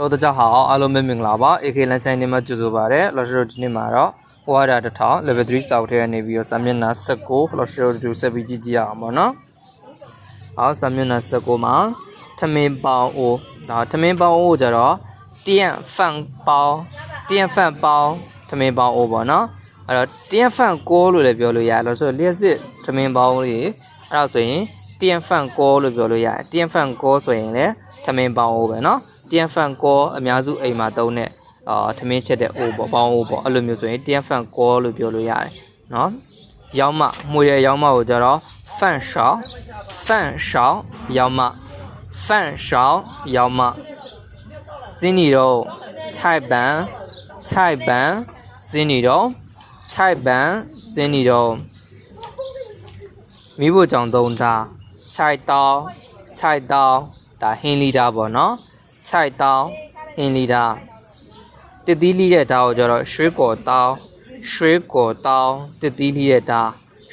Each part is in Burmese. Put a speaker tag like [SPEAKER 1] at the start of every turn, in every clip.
[SPEAKER 1] တော့တကြဟာအားလုံးပဲမင်္ဂလာပါ AK လန်ချိုင်းနေမှာကြိုဆိုပါရစေ Lotro ဒီနေ့မှာတော့ဟိုဟာတာ1000 level 3စောက်ထဲကနေပြီးတော့စာမျက်နှာ16 Lotro 2ဆက်ပြီးကြည့်ကြရအောင်ပေါ့နော်။အော်စာမျက်နှာ16မှာထမင်းပေါင်းအိုဒါထမင်းပေါင်းအိုကြတော့တຽນဖန်ပေါင်းတຽນဖန်ပေါင်းထမင်းပေါင်းအိုပေါ့နော်။အဲ့တော့တຽນဖန်ကိုလို့လည်းပြောလို့ရတယ်လို့ဆိုလျှက်စစ်ထမင်းပေါင်းလေးအဲ့ဒါဆိုရင်တຽນဖန်ကိုလို့ပြောလို့ရတယ်။တຽນဖန်ကိုဆိုရင်လည်းထမင်းပေါင်းအိုပဲနော်။ တန်ဖန်ကောအများစုအိမ်မှာသုံးတဲ့အာထမင်းချက်တဲ့အိုးပေါ့ပေါင်းအိုးပေါ့အဲ့လိုမျိုးဆိုရင်တန်ဖန်ကောလို့ပြောလို့ရတယ်နော်ရောင်းမမှုရရောင်းမကိုကြတော့ဖန်ရှောင်းဖန်ရှောင်းရောင်းမဖန်ရှောင်းရောင်းမစင်းနီတော့ခြိုက်ပန်ခြိုက်ပန်စင်းနီတော့ခြိုက်ပန်စင်းနီတော့မိဖို့ကြောင့်သုံးတာခြိုက်တောင်းခြိုက်တောင်းဒါဟင်းလီတာပေါ့နော် ခြိုက်တောင်းဟင်းလီတာတတိလိတဲ့ဓာတ်ကိုကျတော့ရွှေကော်တောင်းရွှေကော်တောင်းတတိလိတဲ့ဓာတ်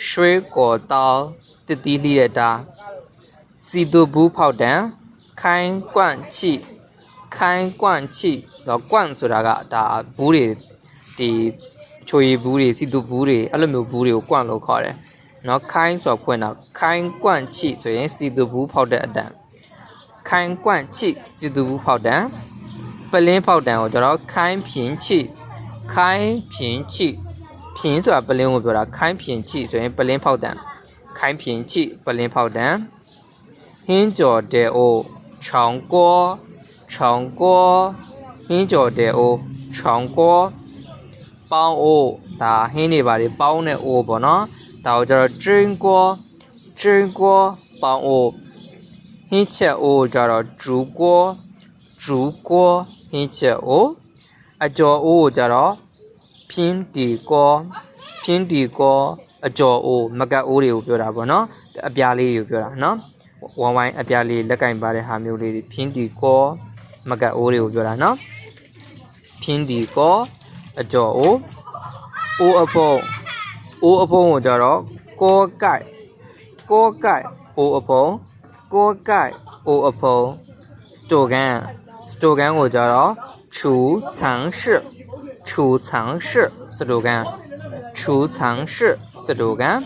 [SPEAKER 1] ရွှေကော်တောင်းတတိလိတဲ့ဓာတ်စီတူဘူးဖောက်တံခိုင်းကွန့်ချိခိုင်းကွန့်ချိတော့ကွန့်ဆိုတာကဒါဘူးတွေဒီချိုရီဘူးတွေစီတူဘူးတွေအဲ့လိုမျိုးဘူးတွေကိုကွန့်လို့ခေါ်တယ်နော်ခိုင်းဆိုတော့ဖွင့်တာခိုင်းကွန့်ချိဆိုရင်စီတူဘူးဖောက်တဲ့အတန် ခိုင်းကွန့်ချိစီတူဘူးဖောက်တံပလင်းဖောက်တံကိုကျွန်တော်ခိုင်းဖြင်းချိခိုင်းဖြင်းချိဖြင်းဆိုတာပလင်းကိုပြောတာခိုင်းဖြင်းချိဆိုရင်ပလင်းဖောက်တံခိုင်းဖြင်းချိပလင်းဖောက်တံဟင်းကြော်တဲ့အိုချောင်းကောချောင်းကောဟင်းကြော်တဲ့အိုချောင်းကောပေါင်းအိုဒါဟင်းတွေပါတွေပေါင်းတဲ့အိုပေါ့နော်ဒါကိုကျွန်တော်ကျင်းကောကျင်းကောပေါင်းအို ဟင်းချက်အိုကြတော့ဂျူကောဂျူကောဟင်းချက်အိုအကျော်အိုကြတော့ဖြင်းတီကောဖြင်းတီကောအကျော်အိုမကတ်အိုတွေကိုပြောတာပေါ့နော်အပြားလေးတွေကိုပြောတာနော်ဝမ်ဝိုင်းအပြားလေးလက်ကင်ပါတဲ့ဟာမျိုးလေးတွေဖြင်းတီကောမကတ်အိုတွေကိုပြောတာနော်ဖြင်းတီကောအကျော်အိုအိုအပုံအိုအပုံကိုကြတော့ကောကိုက်ကောကိုက်အိုအပုံကိုကိုက်အိုအဖုံ 锅盖，o a p s t o g n s t o g n 我叫了，储藏室，储藏室 s t o g n 储藏室 s t o g n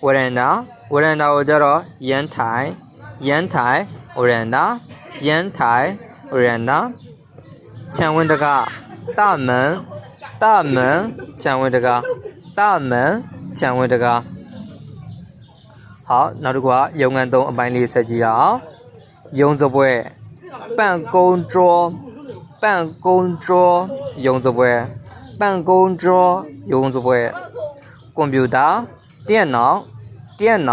[SPEAKER 1] 我认得，我认得，我叫做阳台，阳台，我认得，阳台，我认得。请问这个大门，大门，请问这个大门，请问这个。 က 好နောက်တစ်ခုကရုံငန်းသုံးအပိုင်းလေးဆက်ကြည့်ရအောင်ရုံစပွဲ办公桌办公桌ရုံစပွဲ办公桌ရုံစပွဲကွန်ပျူတာ电脑电脑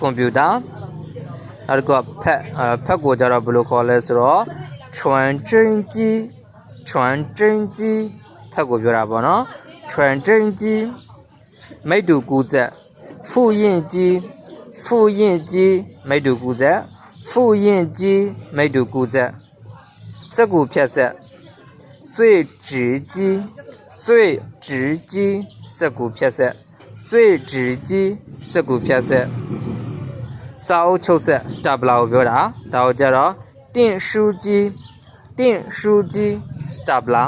[SPEAKER 1] ကွန်ပျူတာနောက်တစ်ခုကဖက်အဲဖက်ကိုကြတော့ဘယ်လိုခေါ်လဲဆိုတော့传真机传真机ဖက်ကိုပြောတာပေါ့နော်传真机မိတူကူးဆက်复印机 复印机မိတူကူးဆက်复印机မိတူကူးဆက်စက်ကူဖြတ်ဆက်碎纸机碎纸机စက်ကူဖြတ်ဆက်碎纸机စက်ကူဖြတ်ဆက်စာအုပ်ချုပ်ဆက်စတာပလာကိုပြောတာဒါကိုကြတော့电书机电书机စတာပလာ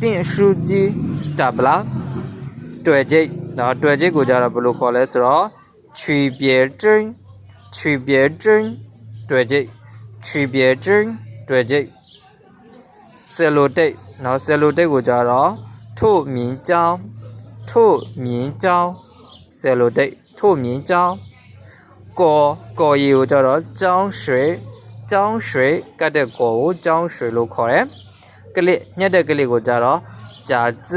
[SPEAKER 1] 电书机စတာပလာတွေ့ကြိတ်ဒါတွေ့ကြိတ်ကိုကြတော့ဘယ်လိုခေါ်လဲဆိုတော့ 区别针区别针တွေ့ကြိတ်区别针တွေ့ကြိတ်ဆယ်လိုတိတ်နော်ဆယ်လိုတိတ်ကိုကြတော့ထုတ်မြင်ကြောင်းထုတ်မြင်ကြောင်းဆယ်လိုတိတ်ထုတ်မြင်ကြောင်းကောကောရီကိုကြတော့ကြောင်းရွှေကြောင်းရွှေကတ်တဲ့ကောကိုကြောင်းရွှေလို့ခေါ်တယ်ကလစ်ညက်တဲ့ကလစ်ကိုကြတော့ဂျာဇ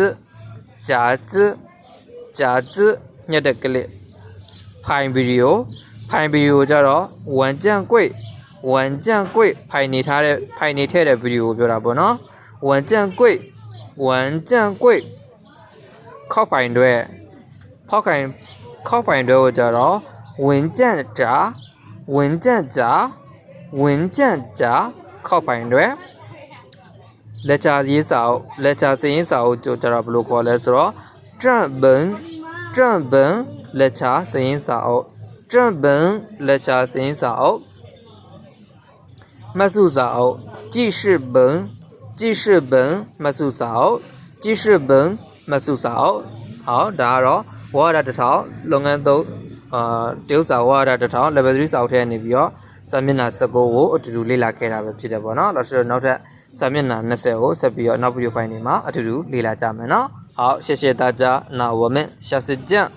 [SPEAKER 1] ဂျာဇဂျာဇညက်တဲ့ကလစ် ဖိုင်ဗီဒီယိုဖိုင်ဗီဒီယိုကြတော့ဝန်ကြံကွိတ်ဝန်ကြံကွိတ်ဖိုင်နေထားတဲ့ဖိုင်နေထည့်တဲ့ဗီဒီယိုကိုပြောတာပေါ့နော်ဝန်ကြံကွိတ်ဝန်ကြံကွိတ်ခောက်ပိုင်တွေဖောက်ခိုင်ခောက်ပိုင်တွေကိုကြတော့ဝန်ကြံကြာဝန်ကြံကြာဝန်ကြံကြာခောက်ပိုင်တွေလက်ချာရေးစာအုပ်လက်ချာစရင်စာအုပ်ကြတော့ဘယ်လိုခေါ်လဲဆိုတော့正本正本 လက်ချာစရင်စာအုပ်正本လက်ချာစရင်စာအုပ် မှတ်စုစာအုပ်记事本记事本မှတ်စုစာအုပ်记事本မှတ်စုစာအုပ်ဟောဒါကတော့ဝါရတစ်ထောင်လုပ်ငန်းသုံးအာတရုပ်စာဝါရတစ်ထောင် level 3စာအုပ်ထဲနေပြီးတော့စာမျက်နှာ19ကိုအတူတူလေ့လာခဲ့တာပဲဖြစ်တယ်ပေါ့နော်ဒါဆိုတော့နောက်ထပ်စာမျက်နှာ20ကိုဆက်ပြီးတော့နောက်ဗီဒီယိုဖိုင်တွေမှာအတူတူလေ့လာကြမယ်နော်好谢谢大家那我们下次见